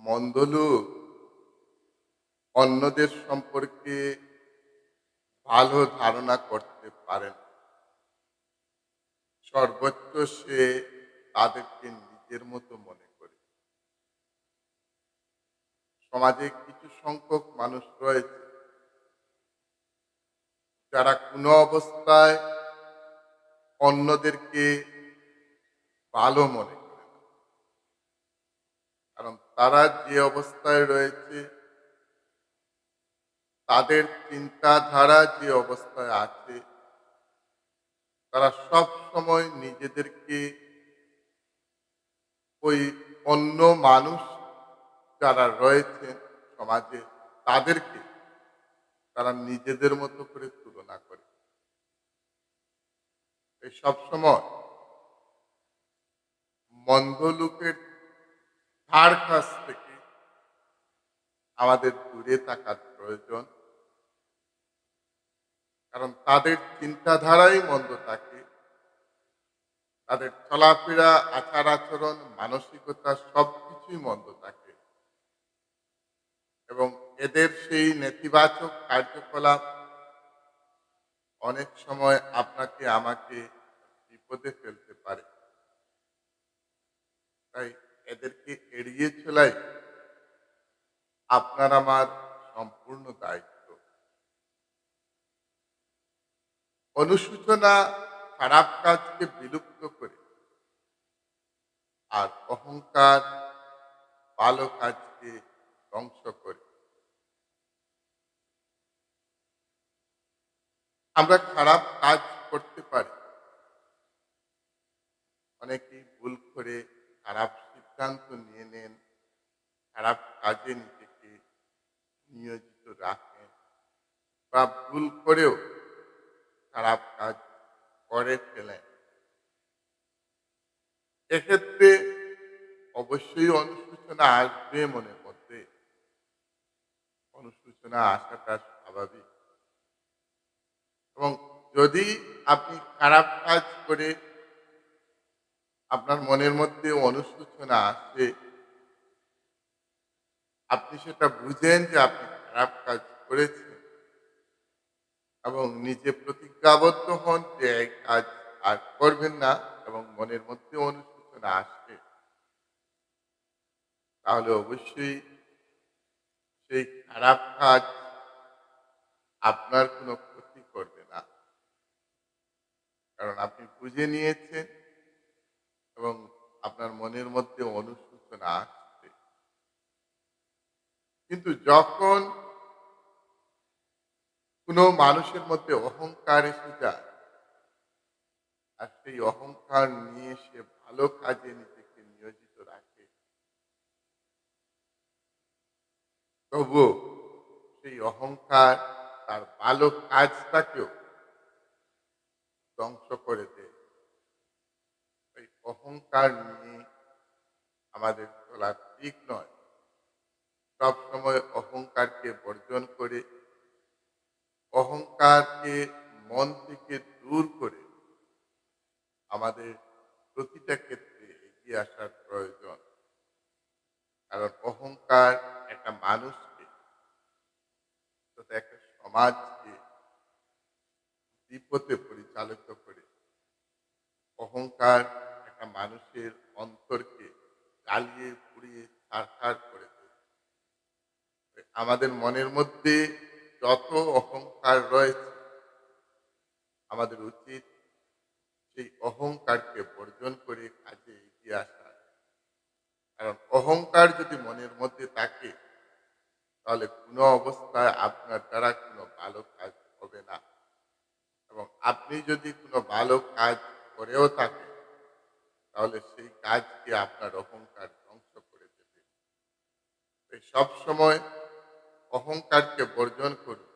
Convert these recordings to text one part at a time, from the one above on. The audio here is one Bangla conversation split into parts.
মন্দ লোক অন্যদের সম্পর্কে ভালো ধারণা করতে পারেন সর্বোচ্চ সে তাদেরকে নিজের মতো মনে করে। সমাজে কিছু সংখ্যক মানুষ রয়েছে যারা কোনো অবস্থায় অন্যদেরকে ভালো মনে তারা যে অবস্থায় রয়েছে, তাদের চিন্তাধারা যে অবস্থায় আছে, তারা সব সময় নিজেদেরকে ওই অন্য মানুষ যারা রয়েছেন সমাজে, তাদেরকে তারা নিজেদের মতো করে তুলনা করে। এই সব সময় মন্দ লোকের ধার কাছ থেকে আমাদের দূরে থাকার প্রয়োজন। কারণ তাদের চিন্তাধারাই মন্দ থাকে। তাদের চলাফেরা, আচার আচরণ, মানসিকতা সবকিছুই মন্দ থাকে। এবং এদের সেই নেতিবাচক কার্যকলাপ অনেক সময় আপনাকে আমাকে বিপদে ফেলতে পারে। এদেরকে এড়িয়ে চলাই আপনার আমার সম্পূর্ণ দায়িত্ব। অনুসূচনা খারাপ কাজকে বিলুপ্ত করে আর অহংকার ভালো কাজকে ধ্বংস করে। আমরা খারাপ কাজ করতে পারি। অনেকেই ভুল করে খারাপ সিদ্ধান্ত নিয়ে নেন খারাপ কাজে নিজেকে নিয়োজিত রাখেন। বা ভুল করেও খারাপ কাজ করে ফেলেন। এক্ষেত্রে অবশ্যই অনুসূচনা আসবে মনে মধ্যে। অনুসূচনা আসাটা স্বাভাবিক। এবং যদি আপনি খারাপ কাজ করে আপনার মনের মধ্যে অনুশোচনা আসে আপনি সেটা বুঝেন যে আপনি খারাপ কাজ করেছেন। এবং নিজে প্রতিজ্ঞাবদ্ধ হন যে এই কাজ আর করবেন না এবং মনের মধ্যে অনুশোচনা আসে তাহলে অবশ্যই সেই খারাপ কাজ আপনার কোনো ক্ষতি করবে না। কারণ আপনি বুঝে নিয়েছেন এবং আপনার মনের মধ্যে অনুশোচনা আসছে। কিন্তু যখন কোনো মানুষের মধ্যে অহংকার এসে যায়, আর সেই অহংকার নিয়ে সে ভালো কাজে নিজেকে নিয়োজিত রাখে তবু সেই অহংকার তার ভালো কাজটাকেও ধ্বংস করে দেয়। অহংকার নিয়ে আমাদের চলা ঠিক নয়। সবসময় অহংকারকে বর্জন করে, অহংকারকে মন থেকে দূর করে আমাদের প্রতিটা ক্ষেত্রে এগিয়ে আসার প্রয়োজন। কারণ অহংকার একটা মানুষকে একটা সমাজকে বিপদে পরিচালিত করে। অহংকার একটা মানুষের অন্তরকে জ্বালিয়ে পুড়িয়ে ছাড় করে আমাদের মনের মধ্যে যত অহংকার রয়েছে, আমাদের উচিত সেই অহংকারকে বর্জন করে কাজে এগিয়ে আসা। কারণ অহংকার যদি মনের মধ্যে থাকে, তাহলে কোনো অবস্থায় আপনার দ্বারা কোনো ভালো কাজ হবে না। এবং আপনি যদি কোনো ভালো কাজ করেও থাকেন তাহলে সেই কাজকে আপনার অহংকার ধ্বংস করে দেবে। সব সময় অহংকারকে বর্জন করুন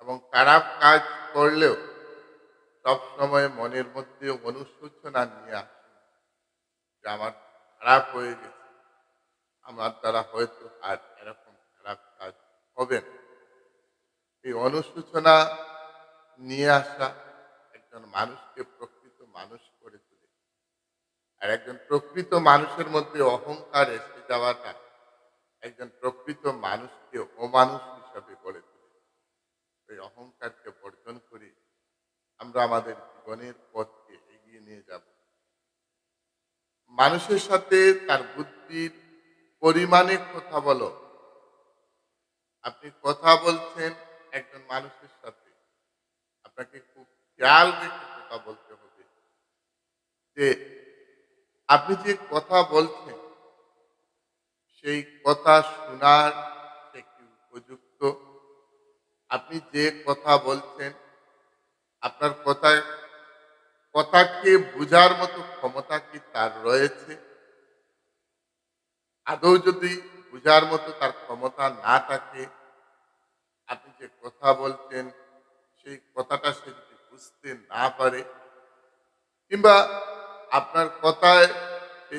এবং খারাপ কাজ করলেও সব সময় মনের মধ্যে অনুশোচনা নিয়ে আসুন যে আমার খারাপ হয়ে গেছে। আমার দ্বারা হয়তো আর এরকম খারাপ কাজ হবে না। এই অনুশোচনা নিয়ে আসা একজন মানুষকে প্রকৃত মানুষ করে তোলে আর একজন প্রকৃত মানুষের মধ্যে অহংকার এসে যাওয়াটা একজন প্রকৃত মানুষকে অমানুষ হিসাবে গড়ে তোলে। এই অহংকারকে বর্জন করে আমরা আমাদের জীবনের পথকে এগিয়ে নিয়ে যাব। মানুষের সাথে তার বুদ্ধির পরিমাণে কথা বলো। আপনি কথা বলছেন একজন মানুষের সাথে। আপনাকে খুব খেয়াল রেখে কথা বলতে হবে যে আপনি যে কথা বলছেন, সেই কথা শোনার কি উপযুক্ত? আপনি যে কথা বলছেন, আপনার কথায়, কথাকে বোঝার মতো ক্ষমতা কি তার রয়েছে? আদৌ যদি বোঝার মতো তার ক্ষমতা না থাকে, আপনি যে কথা বলছেন, সেই কথাটা সে যদি বুঝতে না পারে, কিংবা আপনার কথায়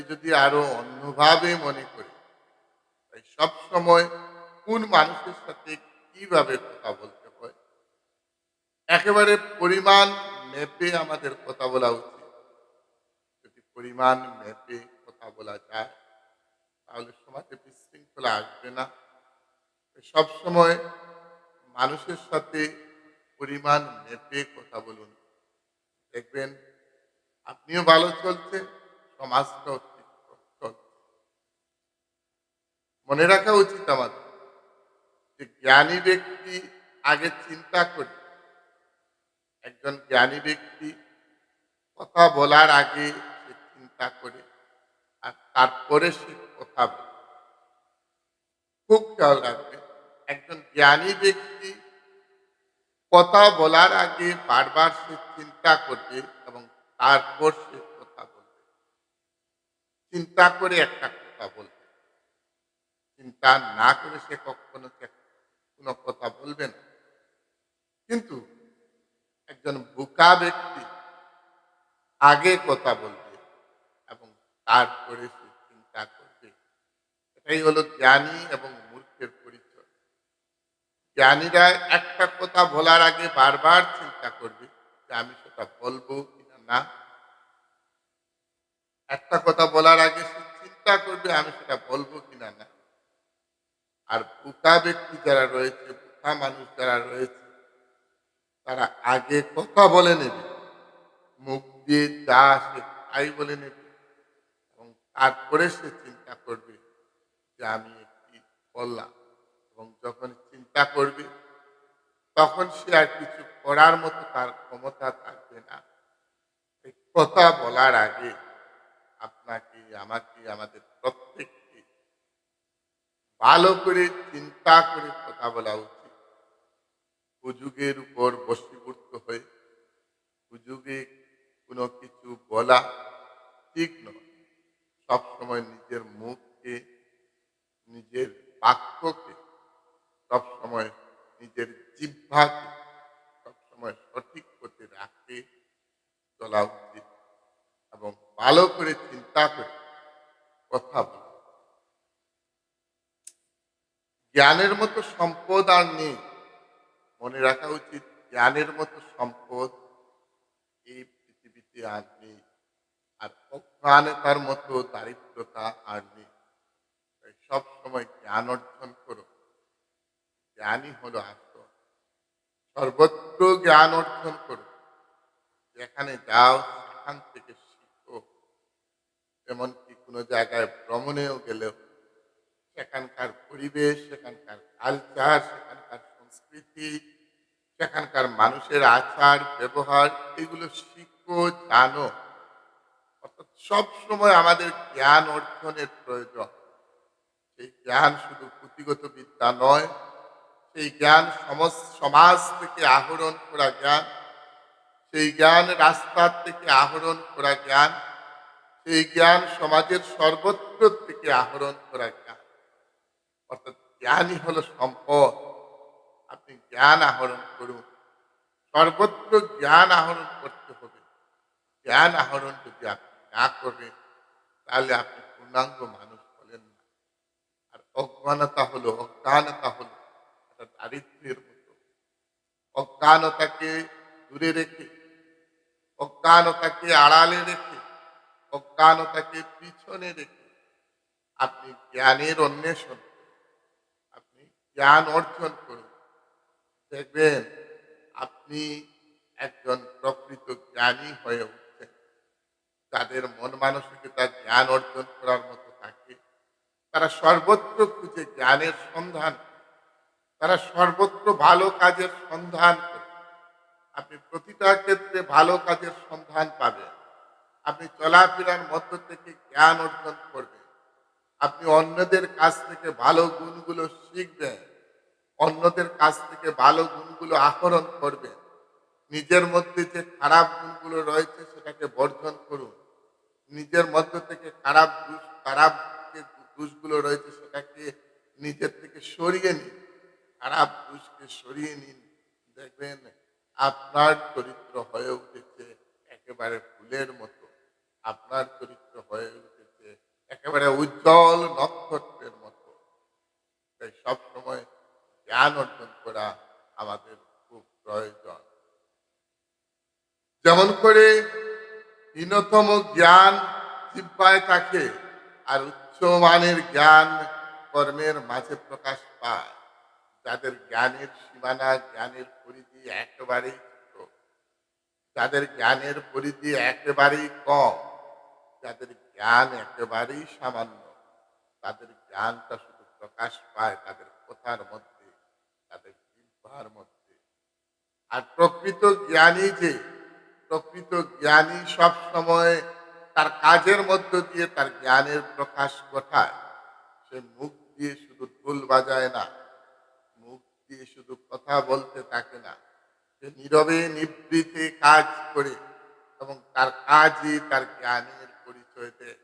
যদি আরও অন্যভাবে মনে করে, তাই সব সময় কোন মানুষের সাথে কীভাবে কথা বলতে হয়? একেবারে পরিমাণ মেপে আমাদের কথা বলা উচিত। যদি পরিমাণ মেপে কথা বলা যায়, তাহলে সমাজে বিশৃঙ্খলা আসবে না। সব সময় মানুষের সাথে পরিমাণ মেপে কথা বলুন। দেখবেন আপনিও ভালো চলছে, সমাজটাও চলছে। মনে রাখা উচিত আমাদের যে জ্ঞানী ব্যক্তি আগে চিন্তা করে। একজন জ্ঞানী ব্যক্তি কথা বলার আগে সে চিন্তা করে আর তারপরে সে কথা বলে। খুব খেয়াল রাখবে একজন জ্ঞানী ব্যক্তি কথা বলার আগে বারবার সে চিন্তা করবে এবং তারপর সে কথা বলবে। চিন্তা করে একটা কথা বলবে। চিন্তা না করে সে কখনো কোনো কথা বলবে না। কিন্তু একজন বোকা ব্যক্তি আগে কথা বলবে এবং তারপরে সে চিন্তা করবে। এটাই হলো জ্ঞানী এবং মূর্খের পরিচয়। জ্ঞানীরা একটা কথা বলার আগে বারবার চিন্তা করবে যে আমি সেটা বলব কিনা না একটা কথা বলার আগে সে চিন্তা করবে, আমি সেটা বলব কিনা না। আর বোকা ব্যক্তি যারা রয়েছে, বোকা মানুষ যারা রয়েছে, তারা আগে কথা বলে নেবে। মুখ দিয়ে যা আসে তাই বলে নেবে। এবং তারপরে সে চিন্তা করবে যে আমি একটি বললাম এবং যখন চিন্তা করবে, তখন সে আর কিছু করার মতো তার ক্ষমতা থাকবে না। কথা বলার আগে আপনাকে, আমাকে, আমাদের প্রত্যেককে ভালো করে চিন্তা করে কথা বলা উচিত। সুযোগের উপর বশীভূত হয়ে সুযোগে কোনো কিছু বলা ঠিক নয়। সবসময় নিজের মুখকে, নিজের বাক্যকে, সবসময় নিজের জিহ্বাকে, সবসময় সঠিক পথে রাখতে চলা উচিত। এবং ভালো করে চিন্তা করে কথা বলা। জ্ঞানের মতো সম্পদ আর নেই। মনে রাখা উচিত, জ্ঞানের মতো সম্পদ এই পৃথিবীতে আর নেই। আর অজ্ঞানতার মতো দারিদ্রতা আর নেই। সব সময় জ্ঞান অর্জন করো। জ্ঞানই হলো আসল সর্বত্র জ্ঞান অর্জন করো। যেখানে যাও, সেখান থেকে এমনকি কোনো জায়গায় ভ্রমণেও গেলেও সেখানকার পরিবেশ, সেখানকার কালচার সেখানকার সংস্কৃতি, সেখানকার মানুষের আচার, ব্যবহার, এগুলো শিখো, জানো। অর্থাৎ সব সময় আমাদের জ্ঞান অর্জনের প্রয়োজন। সেই জ্ঞান শুধু পুঁথিগত বিদ্যা নয়, সেই জ্ঞান সমাজ থেকে আহরণ করা জ্ঞান, সেই জ্ঞান রাস্তার থেকে আহরণ করা জ্ঞান সেই জ্ঞান সমাজের সর্বত্র থেকে আহরণ করা জ্ঞান। অর্থাৎ জ্ঞানই হলো সম্পদ। আপনি জ্ঞান আহরণ করুন। সর্বত্র জ্ঞান আহরণ করতে হবে। জ্ঞান আহরণ যদি আপনি না করেন, তাহলে আপনি পূর্ণাঙ্গ মানুষ হলেন না। আর অজ্ঞানতা হলো অজ্ঞানতা হলো একটা দারিদ্র্যের মতো। অজ্ঞানতাকে দূরে রেখে, অজ্ঞানতাকে আড়ালে রেখে অজ্ঞানতাকে পিছনে রেখে আপনি জ্ঞানের অন্বেষণ আপনি জ্ঞান অর্জন করুন। দেখবেন আপনি একজন প্রকৃত জ্ঞানী হয়ে উঠছেন। তাদের মন মানসিকতা জ্ঞান অর্জন করার মতো থাকে, তারা সর্বত্র খুঁজে জ্ঞানের সন্ধান তারা সর্বত্র ভালো কাজের সন্ধান করে। আপনি প্রতিটা ক্ষেত্রে ভালো কাজের সন্ধান পাবেন। আপনি চলাফেরার মধ্য থেকে জ্ঞান অর্জন করবেন। আপনি অন্যদের কাছ থেকে ভালো গুণগুলো শিখবেন। অন্যদের কাছ থেকে ভালো গুণগুলো আহরণ করবেন। নিজের মধ্যে যে খারাপ গুণগুলো রয়েছে সেটাকে বর্জন করুন। নিজের মধ্য থেকে খারাপ খারাপ যে দুষগুলো রয়েছে সেটাকে নিজের থেকে সরিয়ে নিন। খারাপ দুষকে সরিয়ে নিন। দেখবেন আপনার চরিত্র হয়ে উঠেছে। একেবারে ফুলের মতো। আপনার চরিত্র হয়ে উঠেছে। একেবারে উজ্জ্বল নক্ষত্রের মতো। তাই সবসময় জ্ঞান অর্জন করা আমাদের খুব প্রয়োজন। যেমন করে হীনতম জ্ঞান জিব্বায় থাকে আর উচ্চমানের জ্ঞান কর্মের মাঝে প্রকাশ পায়। যাদের জ্ঞানের সীমানা, জ্ঞানের পরিধি একেবারেই যাদের জ্ঞানের পরিধি একেবারেই কম। যাদের জ্ঞান একেবারেই সামান্য, তাদের জ্ঞানটা শুধু প্রকাশ পায় তাদের কথার মধ্যে, তাদের জিহ্বার মধ্যে। আর প্রকৃত জ্ঞানী যে, প্রকৃত জ্ঞানী সব সময় তার কাজের মধ্য দিয়ে তার জ্ঞানের প্রকাশ ঘটায়। সে মুখ দিয়ে শুধু ঢোল বাজায় না, মুখ দিয়ে শুধু কথা বলতে থাকে না। সে নীরবে নিবৃতে কাজ করে এবং তার কাজই তার জ্ঞানের পরিচয়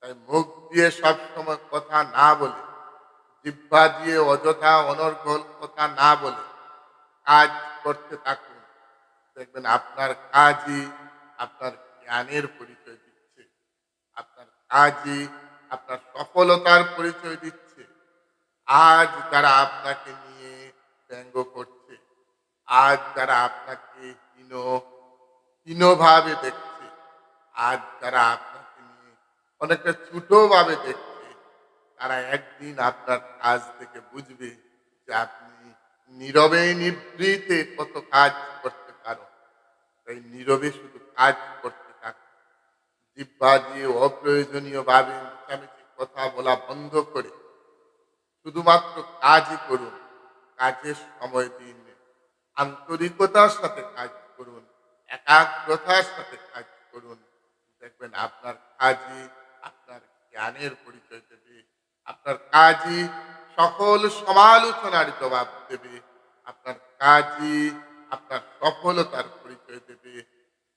তাই মুখ দিয়ে সব সময় কথা না বলে। জিহ্বা দিয়ে অযথা অনর্গল কথা না বলে। কাজ করতে থাকুন। দেখবেন আপনার কাজই আপনার জ্ঞানের পরিচয় দিচ্ছে। আপনার কাজই আপনার সফলতার পরিচয় দিচ্ছে। আজ যারা আপনাকে নিয়ে ব্যঙ্গ করছে, আজ যারা আপনাকে হীন, হীনভাবে দেখছে, আজ যারা আপনাকে নিয়ে অনেকটা ছোটভাবে দেখছে তারা একদিন আপনার কাজ থেকে বুঝবে যে আপনি নীরবে নিবৃতে কত কাজ করতে পারো। তাই নীরবে শুধু কাজ করতে থাকুন। জিব্বা দিয়ে অপ্রয়োজনীয় ভাবে মিছামিছি কথা বলা বন্ধ করে শুধুমাত্র কাজই করুন, কাজের সময় দিন। আন্তরিকতার সাথে কাজ করুন, একাগ্রতার সাথে কাজ করুন। দেখবেন আপনার কাজই আপনার জ্ঞানের পরিচয় দেবে, আপনার কাজই সকল সমালোচনার জবাব দেবে, আপনার কাজই আপনার সফলতার পরিচয় দেবে।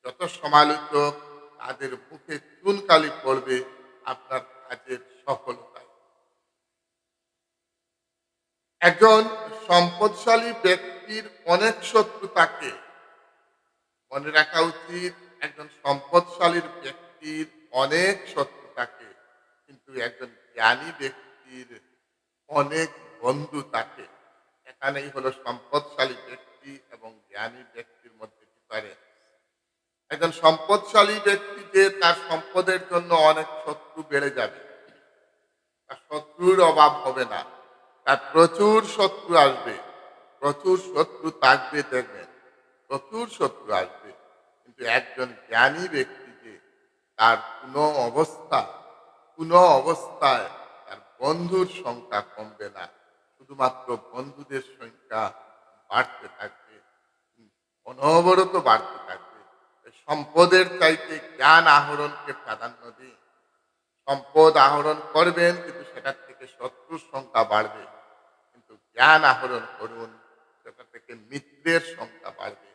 যত সমালোচক তাদের মুখে চুনকালি পড়বে, আপনার কাজের সফলতায়। একজন সম্পদশালী ব্যক্তির অনেক শত্রু থাকে। মনে রাখা উচিত, একজন সম্পদশালীর ব্যক্তির অনেক শত্রু থাকে কিন্তু একজন জ্ঞানী ব্যক্তির অনেক বন্ধু থাকে এখানেই হলো সম্পদশালী ব্যক্তি এবং জ্ঞানী ব্যক্তির মধ্যে ডিফারেন্স একজন সম্পদশালী ব্যক্তি যে তার সম্পদের জন্য অনেক শত্রু বেড়ে যাবে। তার শত্রুর অভাব হবে না। তার প্রচুর শত্রু আসবে। প্রচুর শত্রু থাকবে দেখবেন। প্রচুর শত্রু আসবে। কিন্তু একজন জ্ঞানী ব্যক্তি তার কোনো অবস্থা কোনো অবস্থায় তার বন্ধুর সংখ্যা কমবে না। শুধুমাত্র বন্ধুদের সংখ্যা বাড়তে থাকবে, অনবরত বাড়তে থাকবে। সম্পদের চাইতে জ্ঞান আহরণকে প্রাধান্য দিন। সম্পদ আহরণ করবেন, কিন্তু সেটার থেকে শত্রুর সংখ্যা বাড়বে। কিন্তু জ্ঞান আহরণ করুন, সেটা থেকে মিত্রের সংখ্যা বাড়বে।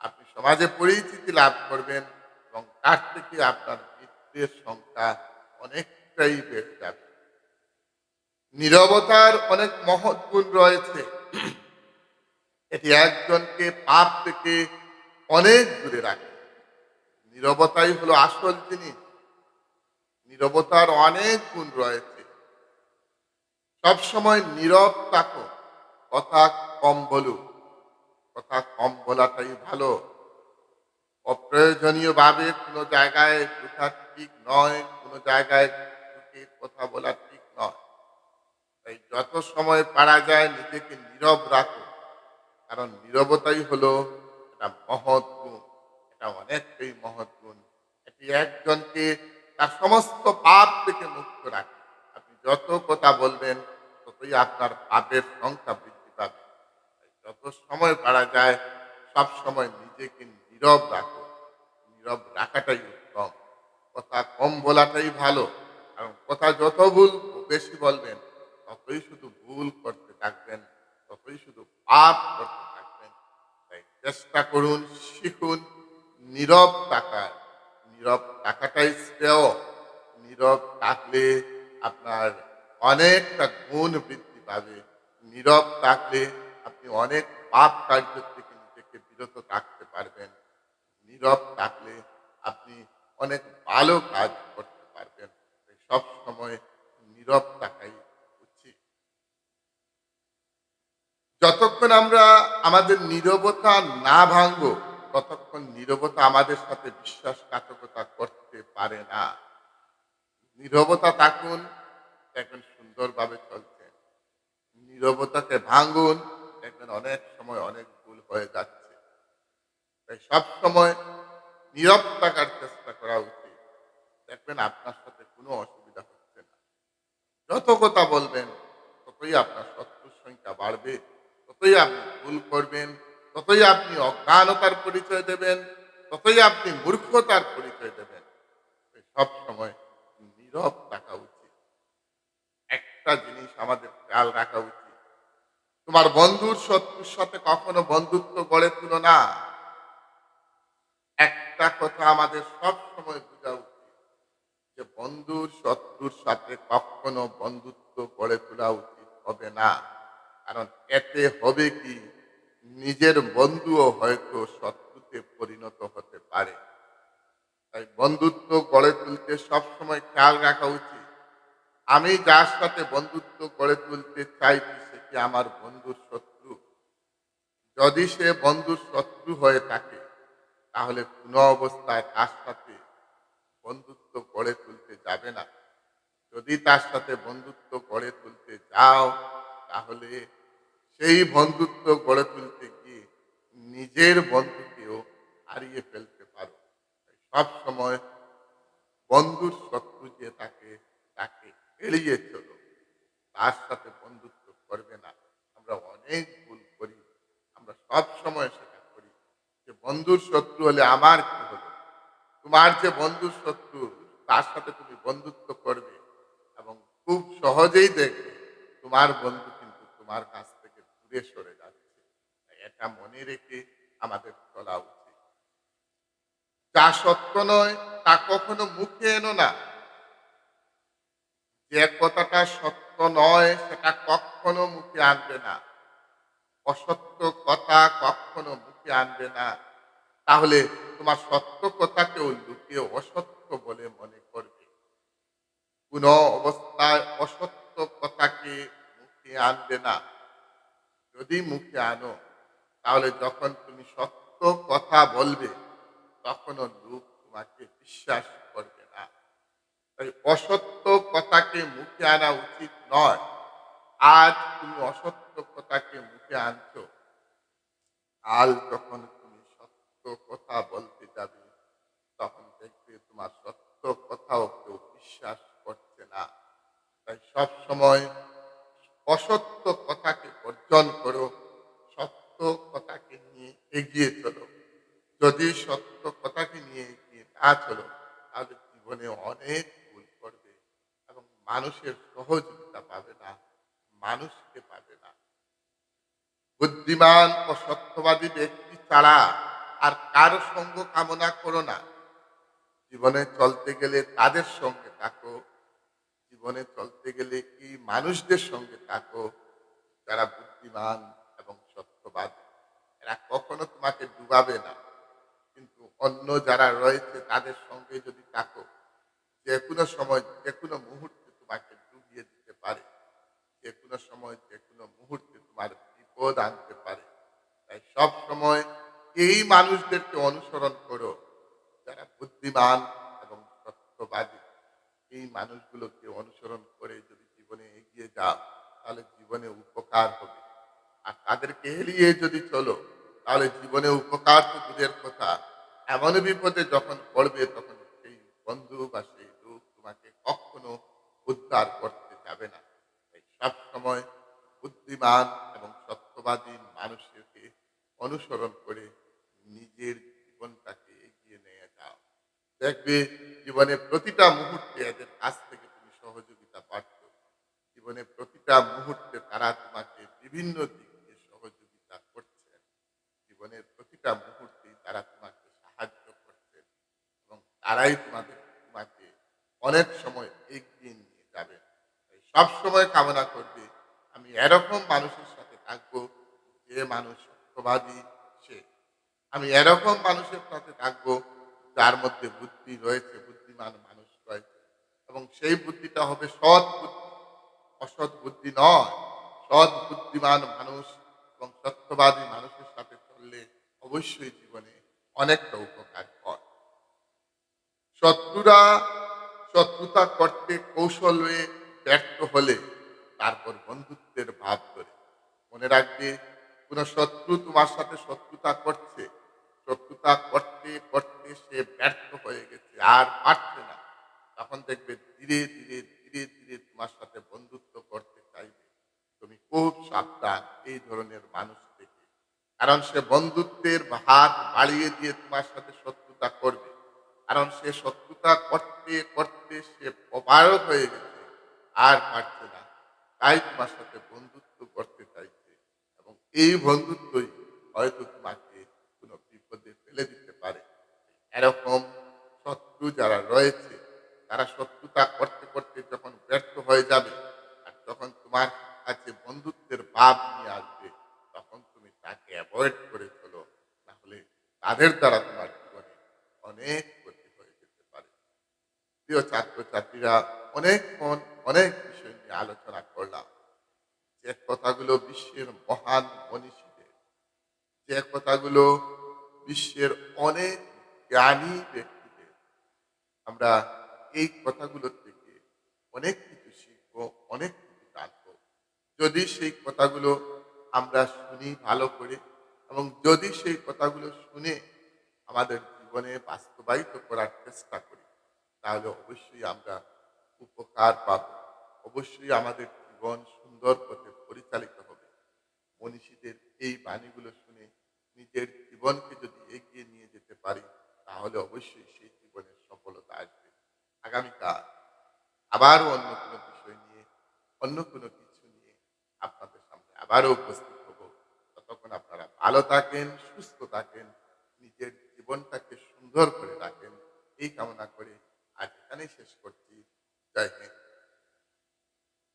আপনি সমাজে পরিচিতি লাভ করবেন এবং তার থেকে আপনার মিত্রের সংখ্যা অনেকটাই বেড়ে যাবে। নীরবতার অনেক মহৎ গুণ রয়েছে। এটি একজনকে পাপ থেকে অনেক দূরে রাখে। নীরবতাই হলো আসল জিনিস। নীরবতার অনেক গুণ রয়েছে। সবসময় নীরব থাকো। কথা কম বলুক। কথা কম বলাটাই ভালো। অপ্রয়োজনীয় ভাবে কোনো জায়গায় ঢোকা ঠিক নয়, কোনো জায়গায় কথা বলা ঠিক নয়। তাই যত সময় পারা যায় নিজেকে নীরব রাখো, কারণ নীরবতাই হলো একটা মহৎ গুণ, এটা অনেকটাই মহৎ গুণ। এটি একজনকে তার সমস্ত পাপ থেকে মুক্ত রাখে। আপনি যত কথা বলবেন, ততই আপনার পাপের সংখ্যা বৃদ্ধি পাবে। যত সময় পারা যায়, সব সময় নিজেকে নীরব রাখো। নীরব রাখাটাই উত্তম। কথা কম বলাটাই ভালো, কারণ কথা যত ভুল বেশি বলবেন, ততই শুধু ভুল করতে থাকবেন, ততই শুধু পাপ করতে থাকবেন। তাই চেষ্টা করুন, শিখুন, নীরব থাকার। নীরব থাকাটাই শ্রেয়। নীরব থাকলে আপনার অনেকটা গুণ বৃদ্ধি পাবে। নীরব থাকলে আপনি অনেক পাপ কার্য থেকে নিজেকে বিরত রাখতে পারবেন। নীরব থাকলে আপনি অনেক ভালো কাজ করতে পারবেন। সব সময় নীরব থাকাই উচিত। যতক্ষণ আমরা আমাদের নীরবতা না ভাঙব, ততক্ষণ নীরবতা আমাদের সাথে বিশ্বাসঘাতকতা করতে পারে না। নীরবতা থাকুন, দেখবেন সুন্দরভাবে চলছে। নীরবতাকে ভাঙুন, দেখবেন অনেক সময় অনেক ভুল হয়ে যাচ্ছে। তাই সব সময় নীরব থাকার চেষ্টা করা উচিত। দেখবেন আপনার সাথে কোনো অসুবিধা হচ্ছে না। যত কথা বলবেন, ততই আপনার শত্রুর সংখ্যা বাড়বে, ততই আপনি ভুল করবেন, ততই আপনি অজ্ঞানতার পরিচয় দেবেন, ততই আপনি মূর্খতার পরিচয় দেবেন। সব সময় নীরব থাকা উচিত। একটা জিনিস আমাদের খেয়াল রাখা উচিত। তোমার বন্ধুর শত্রুর সাথে কখনো বন্ধুত্ব গড়ে তুলো না। কথা আমাদের সব সময় বোঝা উচিত যে বন্ধুর শত্রুর সাথে কখনো বন্ধুত্ব গড়ে তোলা উচিত হবে না। কারণ এতে হবে কি, নিজের বন্ধুও হয়তো শত্রুতে পরিণত হতে পারে। তাই বন্ধুত্ব গড়ে তুলতে সবসময় খেয়াল রাখা উচিত। আমি যার সাথে বন্ধুত্ব গড়ে তুলতে চাইছি, সে কি আমার বন্ধুর শত্রু? যদি সে বন্ধুর শত্রু হয়ে থাকে তাহলে কোন অবস্থায় তার সাথে বন্ধুত্ব গড়ে তুলতে যাবে না। যদি তার সাথে বন্ধুত্ব গড়ে তুলতে যাও, তাহলে সেই বন্ধুত্ব গড়ে তুলতে গিয়ে নিজের বন্ধুকেও হারিয়ে ফেলতে পারো। সব সময় বন্ধুর শত্রু যে তাকে তাকে এড়িয়ে চলো। তার সাথে বন্ধুত্ব করবে না। আমরা অনেক ভুল করি। আমরা সব সময় বন্ধুর শত্রু হলে আমার কি হলো তোমার যে বন্ধুর শত্রু, তার সাথে তুমি বন্ধুত্ব করবে এবং খুব সহজেই দেখবে তোমার বন্ধু কিন্তু তোমার কাছ থেকে দূরে সরে যাচ্ছে। এটা মনে রেখে আমাদের চলা উচিত। যা সত্য নয়, তা কখনো মুখে এনো না। যে কথাটা সত্য নয়, সেটা কখনো মুখে আনবে না। অসত্য কথা কখনো মুখে আনবে না। তাহলে তোমার সত্য কথাকেও লুকিয়ে অসত্য বলে মনে করবে। কোন অবস্থায় অসত্য কথাকে মুখে আনবে না। যদি মুখে আনো, তাহলে যখন তুমি সত্য কথা বলবে, তখনও লোক তোমাকে বিশ্বাস করবে না। তাই অসত্য কথাকে মুখে আনা উচিত নয়। আজ তুমি অসত্য কথাকে মুখে আনছো, কাল যখন সত্য কথা বলতে যাবে, তখন দেখবে তোমার সত্য কথাও কেউ বিশ্বাস করছে না। তাই সব সময় অসত্য কথাকে বর্জন করো সত্য কথাকে নিয়ে এগিয়ে চলো। যদি সত্য কথাকে নিয়ে এগিয়ে না চলো, তাহলে জীবনে অনেক ভুল করবে এবং মানুষের সহযোগিতা পাবে না, মানুষকে পাবে না। বুদ্ধিমান ও সত্যবাদী ব্যক্তি ছাড়া আর কারও সঙ্গ কামনা করো না। জীবনে চলতে গেলে তাদের সঙ্গে থাকো। জীবনে চলতে গেলে এই মানুষদের সঙ্গে থাকো, যারা বুদ্ধিমান এবং সত্যবাদ। এরা কখনো তোমাকে ডুবাবে না। কিন্তু অন্য যারা রয়েছে, তাদের সঙ্গে যদি থাকো, যে কোনো সময়, যে কোনো মুহূর্তে তোমাকে ডুবিয়ে দিতে পারে। যে কোনো সময়, যে কোনো মুহূর্তে তোমার বিপদ আনতে পারে তাই সব সময় এই মানুষদেরকে অনুসরণ করো। যারা বুদ্ধিমান এবং সত্যবাদী, এই মানুষগুলোকে অনুসরণ করে যদি জীবনে এগিয়ে যাও, তাহলে জীবনে উপকার হবে। আর তাদেরকে এড়িয়ে যদি চলো, তাহলে জীবনে উপকার তো দূরের কথা। এমন বিপদে যখন পড়বে, তখন সেই বন্ধু বা সেই লোক তোমাকে কখনো উদ্ধার করতে যাবে না। তাই সবসময় বুদ্ধিমান এবং সত্যবাদী মানুষকে অনুসরণ করে নিজের জীবনটাকে এগিয়ে নিয়ে যাও। দেখবে জীবনে প্রতিটা মুহূর্তে এদের কাছ থেকে তুমি সহযোগিতা পাচ্ছ। জীবনে প্রতিটা মুহূর্তে তারা তোমাকে বিভিন্ন দিক দিয়ে সহযোগিতা করছেন জীবনের প্রতিটা মুহূর্তেই তারা তোমাকে সাহায্য করছেন এবং তারাই তোমাদের, তোমাকে অনেক সময় এগিয়ে নিয়ে যাবেন তাই সবসময় কামনা করবে আমি এরকম মানুষের সাথে থাকব যে মানুষ সত্যবাদী সে আমি এরকম মানুষের সাথে থাকব, যার মধ্যে বুদ্ধি রয়েছে, বুদ্ধিমান মানুষ রয়েছে। এবং সেই বুদ্ধিটা হবে সৎ বুদ্ধি। অসৎ বুদ্ধি নয়। সৎ বুদ্ধিমান মানুষ এবং সত্যবাদী মানুষের সাথে চললে অবশ্যই জীবনে অনেকটা উপকার হয়। শত্রুরা শত্রুতা করতে কৌশলে ব্যর্থ হলে তারপর বন্ধুত্বের ভাব ধরে। মনে রাখবে, কোন শত্রু তোমার সাথে শত্রুতা করছে শত্রুতা করতে করতে সে ব্যর্থ হয়ে গেছে, আর পারছে না। তখন দেখবে ধীরে ধীরে ধীরে ধীরে তোমার সাথে বন্ধুত্ব করতে চাইবে। তুমি খুব সাবধান এই ধরনের মানুষ থেকে কারণ সে বন্ধুত্বের হাত বাড়িয়ে দিয়ে তোমার সাথে শত্রুতা করবে। কারণ সে শত্রুতা করতে করতে সে প্রবারক হয়ে গেছে, আর পারছে না। তাই তোমার সাথে বন্ধুত্ব করতে চাইছে। এবং এই বন্ধুত্বই হয়তো তোমাকে কোনো বিপদে ফেলে দিতে পারে এরকম শত্রু যারা রয়েছে, তারা শত্রুতা করতে করতে যখন ব্যর্থ হয়ে যাবে আর যখন তোমার কাছে বন্ধুত্বের ভাব নিয়ে আসবে, তখন তুমি তাকে অ্যাভয়েড করে চলো। তাহলে তাদের দ্বারা তোমার জীবনে অনেক ক্ষতি হয়ে যেতে পারে। প্রিয় ছাত্রছাত্রীরা অনেকক্ষণ অনেক বিষয় নিয়ে আলোচনা করলাম। যে কথাগুলো বিশ্বের মহান মনীষীদের, যে কথাগুলো বিশ্বের অনেক জ্ঞানী ব্যক্তিদের আমরা এই কথাগুলো থেকে অনেক কিছু শিখব, অনেক কিছু জানব। যদি সেই কথাগুলো আমরা শুনি ভালো করে এবং যদি সেই কথাগুলো শুনে আমাদের জীবনে বাস্তবায়িত করার চেষ্টা করি, তাহলে অবশ্যই আমরা উপকার পাব। অবশ্যই আমাদের জীবন সুন্দর পথে পরিচালিত হবে। মনীষীদের এই বাণীগুলো শুনে নিজের জীবনকে যদি এগিয়ে নিয়ে যেতে পারি, তাহলে অবশ্যই সেই সফলতা আসবে। আগামীকাল আবারও অন্য কোনো বিষয় নিয়ে, অন্য কোনো কিছু নিয়ে আপনাদের সামনে আবারও উপস্থিত হব। ততক্ষণ আপনারা ভালো থাকেন, সুস্থ থাকেন, নিজের জীবনটাকে সুন্দর করে রাখেন। এই কামনা করে আজ এখানেই শেষ করছি। জয় হিন্দ।